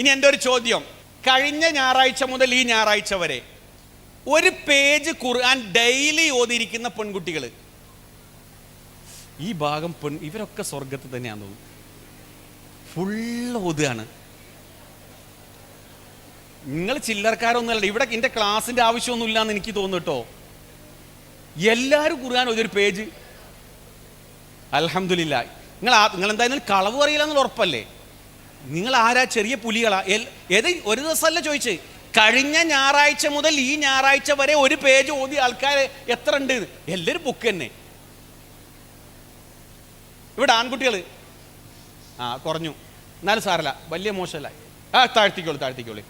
ഇനി എന്റെ ഒരു ചോദ്യം. കഴിഞ്ഞ ഞായറാഴ്ച മുതൽ ഈ ഞായറാഴ്ച വരെ ഒരു പേജ് ഖുർആൻ ഡെയിലി ഓതിയിരിക്കുന്ന പെൺകുട്ടികൾ ഈ ഭാഗം പെൺ ഇവരൊക്കെ സ്വർഗത്തിൽ തന്നെയാണ് തോന്നുന്നു. ഫുള്ള് ഓതുകയാണ്. നിങ്ങൾ ചില്ലറക്കാരൊന്നുമല്ല ഇവിടെ എന്റെ ക്ലാസ്സിന്റെ ആവശ്യമൊന്നുമില്ല എന്ന് എനിക്ക് തോന്നുന്നു കേട്ടോ. എല്ലാവരും ഖുർആൻ ഒരു പേജ്. അലഹമില്ല നിങ്ങൾ നിങ്ങൾ എന്തായാലും കളവ് അറിയില്ല എന്നുള്ള ഉറപ്പല്ലേ? നിങ്ങൾ ആരാ ചെറിയ പുലികളാ? ഏത് ഒരു ദിവസമല്ല ചോദിച്ച്. കഴിഞ്ഞ ഞായറാഴ്ച മുതൽ ഈ ഞായറാഴ്ച വരെ ഒരു പേജ് ഓതി ആൾക്കാർ എത്ര ഉണ്ട്? എല്ലാവരും ബുക്ക് തന്നെ. ഇവിടെ ആൺകുട്ടികൾ ആ കുറഞ്ഞു. എന്നാലും സാറല്ല വലിയ മോശമല്ല. ആ താഴ്ത്തിക്കോളൂ താഴ്ത്തിക്കോളൂ.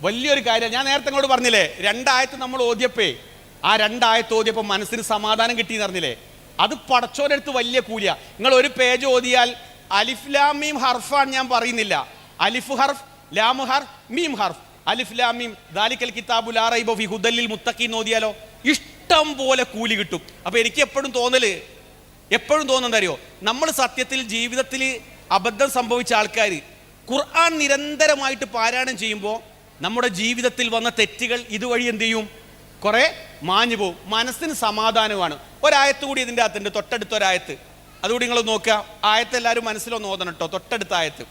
വലിയൊരു കാര്യം ഞാൻ നേരത്തെ ഇങ്ങോട്ട് പറഞ്ഞില്ലേ രണ്ടായത്ത് നമ്മൾ ഓതിയപ്പേ ആ രണ്ടായത്ത് ഓതിയപ്പോൾ മനസ്സിന് സമാധാനം കിട്ടിയെന്ന് അറിഞ്ഞില്ലേ അത് പടച്ചോരെടുത്ത് വലിയ കൂലിയ. നിങ്ങൾ ഒരു പേജ് ഓതിയാൽ അലിഫ് ലാം മീം ഹർഫാണ് ഞാൻ പറയുന്നില്ല. അലിഫ് ഹർഫ് ലാം ഹർഫ് മീം ഹർഫ്. അലിഫ് ലാം മീം. ദാലിക്കൽ കിതാബു ലാ റൈബ ഫി ഹുദല്ലിൽ മുത്തക്കി ഓതിയാലോ ഇഷ്ടം പോലെ കൂലി കിട്ടും. അപ്പോൾ എനിക്ക് എപ്പോഴും തോന്നൽ എപ്പോഴും തോന്നുന്നത് അറിയോ? നമ്മൾ സത്യത്തിൽ ജീവിതത്തിൽ അബദ്ധം സംഭവിച്ച ആൾക്കാർ ഖുർആൻ നിരന്തരമായിട്ട് പാരായണം ചെയ്യുമ്പോൾ നമ്മുടെ ജീവിതത്തിൽ വന്ന തെറ്റുകൾ ഇതുവഴി എന്ത് ചെയ്യും? കുറെ മാഞ്ഞു പോവും മനസ്സിന് സമാധാനമാണ്. ഒരായത്ത് കൂടി ഇതിന്റെ അകത്തുണ്ട്. തൊട്ടടുത്ത ഒരായത്ത് അതുകൂടി നിങ്ങൾ നോക്കുക. ആയത്ത് എല്ലാവരും മനസ്സിലൊന്ന് ഓതണം കേട്ടോ തൊട്ടടുത്ത ആയത്ത്.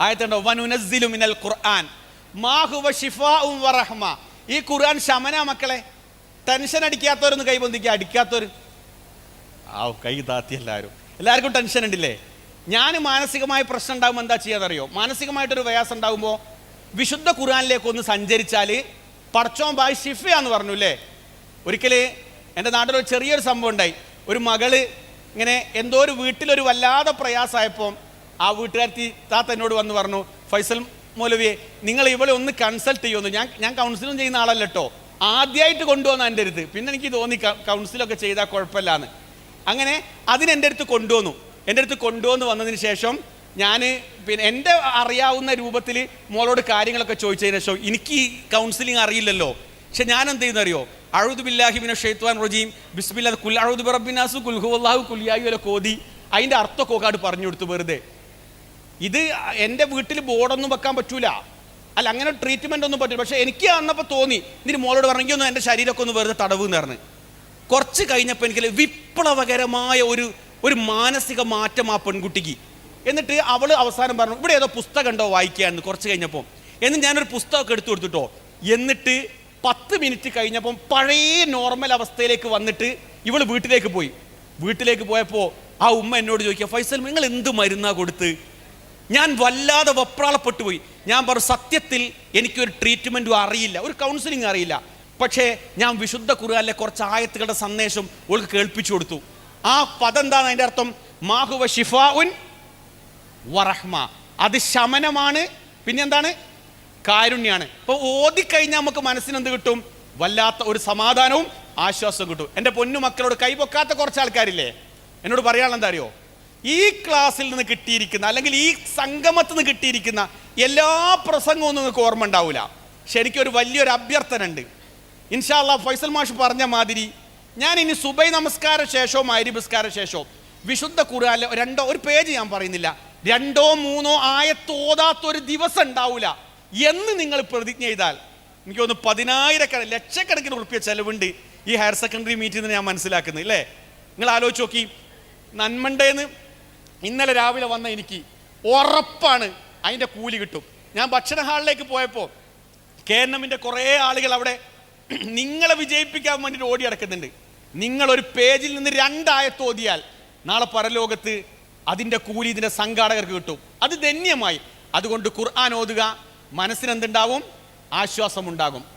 ആയത്തുണ്ടോ വനുനസ്സിലു മിനൽ ഖുർആൻ. മാഹുവ ഷിഫാഉം വറഹ്മ ഈ ഖുർആൻ ശമന മക്കളെ. ടെൻഷൻ അടിക്കാത്തവരൊന്ന് കൈബന്ധിക്കുക അടിക്കാത്തവർ ആ കൈ താത്തി എല്ലാവരും. എല്ലാവർക്കും ടെൻഷൻ ഉണ്ടല്ലേ? ഞാൻ മാനസികമായ പ്രശ്നം ഉണ്ടാകുമ്പോൾ എന്താ ചെയ്യാന്നറിയോ? മാനസികമായിട്ടൊരു പ്രയാസം ഉണ്ടാകുമ്പോൾ വിശുദ്ധ ഖുർആനിലേക്ക് ഒന്ന് സഞ്ചരിച്ചാൽ പടച്ചോൻ ബായ് ഷിഫയാന്ന് പറഞ്ഞു അല്ലേ ഒരിക്കൽ എന്റെ നാട്ടിലൊരു ചെറിയൊരു സംഭവം ഉണ്ടായി. ഒരു മകൾ ഇങ്ങനെ എന്തോ ഒരു വീട്ടിലൊരു വല്ലാതെ പ്രയാസമായപ്പോൾ ആ വീട്ടുകാരത്തി താത്ത എന്നോട് വന്ന് പറഞ്ഞു ഫൈസൽ മൗലവിയെ നിങ്ങൾ ഇവളെ ഒന്ന് കൺസൾട്ട് ചെയ്യുമെന്ന് ഞാൻ ഞാൻ കൗൺസിലിംഗ് ചെയ്യുന്ന ആളല്ല കേട്ടോ ആദ്യമായിട്ട് കൊണ്ടുവന്ന എന്റെ അടുത്ത്. പിന്നെ എനിക്ക് തോന്നി കൗൺസിലൊക്കെ ചെയ്താൽ കുഴപ്പമില്ലാന്ന്. അങ്ങനെ അതിനെന്റെ അടുത്ത് കൊണ്ടുവന്നു. എന്റെ അടുത്ത് കൊണ്ടുവന്ന് വന്നതിന് ശേഷം ഞാൻ പിന്നെ എന്റെ അറിയാവുന്ന രൂപത്തിൽ മോളോട് കാര്യങ്ങളൊക്കെ ചോദിച്ചതിന് ശേഷം എനിക്ക് കൗൺസിലിംഗ് അറിയില്ലല്ലോ. പക്ഷെ ഞാൻ എന്ത് ചെയ്യുന്നറിയോ? അഴുദ് ബില്ലാഹിബിന ഷെയ്ത്വാൻ റജീം. ബിസ്മില്ല കുൽ അഴുദ് ബറബിനാസു കുൽഹു അള്ളാഹു കുലിയായു അല്ല കോതി അതിന്റെ അർത്ഥമൊക്കെ ഒക്കാട് പറഞ്ഞു കൊടുത്തു വെറുതെ. ഇത് എന്റെ വീട്ടിൽ ബോർഡൊന്നും വെക്കാൻ പറ്റൂല. അല്ല അങ്ങനെ ട്രീറ്റ്മെന്റ് ഒന്നും പറ്റില്ല പക്ഷേ എനിക്ക് അന്നപ്പോൾ തോന്നി ഇതിന് മോളോട് പറഞ്ഞെങ്കിൽ ഒന്ന് എന്റെ ശരീരമൊക്കെ ഒന്ന് വെറുതെ തടവ് എന്ന് പറഞ്ഞ്. കുറച്ച് കഴിഞ്ഞപ്പോൾ എനിക്ക് വിപ്ലവകരമായ ഒരു ഒരു മാനസിക മാറ്റം ആ പെൺകുട്ടിക്ക്. എന്നിട്ട് അവൾ അവസാനം പറഞ്ഞു ഇവിടെ ഏതോ പുസ്തകം ഉണ്ടോ വായിക്കുകയായിരുന്നു കുറച്ച് കഴിഞ്ഞപ്പോൾ എന്ന് ഞാനൊരു പുസ്തകമൊക്കെ എടുത്തു കൊടുത്തിട്ടോ എന്നിട്ട് പത്ത് മിനിറ്റ് കഴിഞ്ഞപ്പം പഴയ നോർമൽ അവസ്ഥയിലേക്ക് വന്നിട്ട് ഇവൾ വീട്ടിലേക്ക് പോയി. വീട്ടിലേക്ക് പോയപ്പോൾ ആ ഉമ്മ എന്നോട് ചോദിക്കുക ഫൈസൽ നിങ്ങൾ എന്ത് മരുന്നാ കൊടുത്ത്? ഞാൻ വല്ലാതെ വപ്രാളപ്പെട്ടു പോയി. ഞാൻ പറഞ്ഞു സത്യത്തിൽ എനിക്കൊരു ട്രീറ്റ്മെന്റും അറിയില്ല ഒരു കൗൺസിലിംഗ് അറിയില്ല. പക്ഷേ ഞാൻ വിശുദ്ധ ഖുർആനിലെ കുറച്ച് ആയത്തുകളുടെ സന്ദേശം ഓൾക്ക് കേൾപ്പിച്ചു കൊടുത്തു. ആ പദം എന്താണ് അതിന്റെ അർത്ഥം? മാഹുവ ഷിഫാഉൻ വറഹ്മ. അത് ശമനമാണ്. പിന്നെ എന്താണ് കാരുണ്യാണ്. ഇപ്പോൾ ഓതിക്കഴിഞ്ഞാൽ നമുക്ക് മനസ്സിന് എന്ത് കിട്ടും? വല്ലാത്ത ഒരു സമാധാനവും ആശ്വാസവും കിട്ടും. എന്റെ പൊന്നു മക്കളോട് കൈപൊക്കാത്ത കുറച്ച് ആൾക്കാരില്ലേ? എന്നോട് പറയാനുള്ള എന്താ അറിയോ? ഈ ക്ലാസ്സിൽ നിന്ന് കിട്ടിയിരിക്കുന്ന അല്ലെങ്കിൽ ഈ സംഗമത്തിൽ നിന്ന് കിട്ടിയിരിക്കുന്ന എല്ലാ പ്രസംഗവും ഒന്നും നിങ്ങൾക്ക് ഓർമ്മ ഉണ്ടാവില്ല ശരിക്കും ഒരു വലിയൊരു അഭ്യർത്ഥന ഉണ്ട് ഇൻഷാല്ല ഫൈസൽ മാഷ് പറഞ്ഞ മാതിരി ഞാൻ ഇനി സുബൈ നമസ്കാര ശേഷവും അരിപസ്കാര ശേഷവും വിശുദ്ധ ഖുർആനിലെ രണ്ടോ ഒരു പേജ് ഞാൻ പറയുന്നില്ല. രണ്ടോ മൂന്നോ ആയത്തോതാത്തൊരു ദിവസം ഉണ്ടാവില്ല എന്ന് നിങ്ങൾ പ്രതിജ്ഞ ചെയ്താൽ എനിക്ക് തോന്നുന്നു പതിനായിരക്കണ ലക്ഷക്കണക്കിന് ഉറുപ്പിയ ചെലവുണ്ട് ഈ ഹയർ സെക്കൻഡറി മീറ്റിൽ നിന്ന് ഞാൻ മനസ്സിലാക്കുന്നത് അല്ലേ നിങ്ങൾ ആലോചിച്ച് നോക്കി. നന്മണ്ടേന്ന് ഇന്നലെ രാവിലെ വന്ന എനിക്ക് ഉറപ്പാണ് അതിന്റെ കൂലി കിട്ടും. ഞാൻ ഭക്ഷണ ഹാളിലേക്ക് പോയപ്പോൾ കെ എൻ എമ്മിന്റെ കുറേ ആളുകൾ അവിടെ നിങ്ങളെ വിജയിപ്പിക്കാൻ വേണ്ടിയിട്ട് ഓടി അടക്കുന്നുണ്ട് നിങ്ങളൊരു പേജിൽ നിന്ന് രണ്ടായ തോതിയാൽ നാളെ പരലോകത്ത് അതിന്റെ കൂലി ഇതിന്റെ സംഘാടകർക്ക് കിട്ടും. അത് ധന്യമായി. അതുകൊണ്ട് ഖുർആൻ ഓതുക മനസ്സിനെന്തുണ്ടാവും? ആശ്വാസമുണ്ടാകും.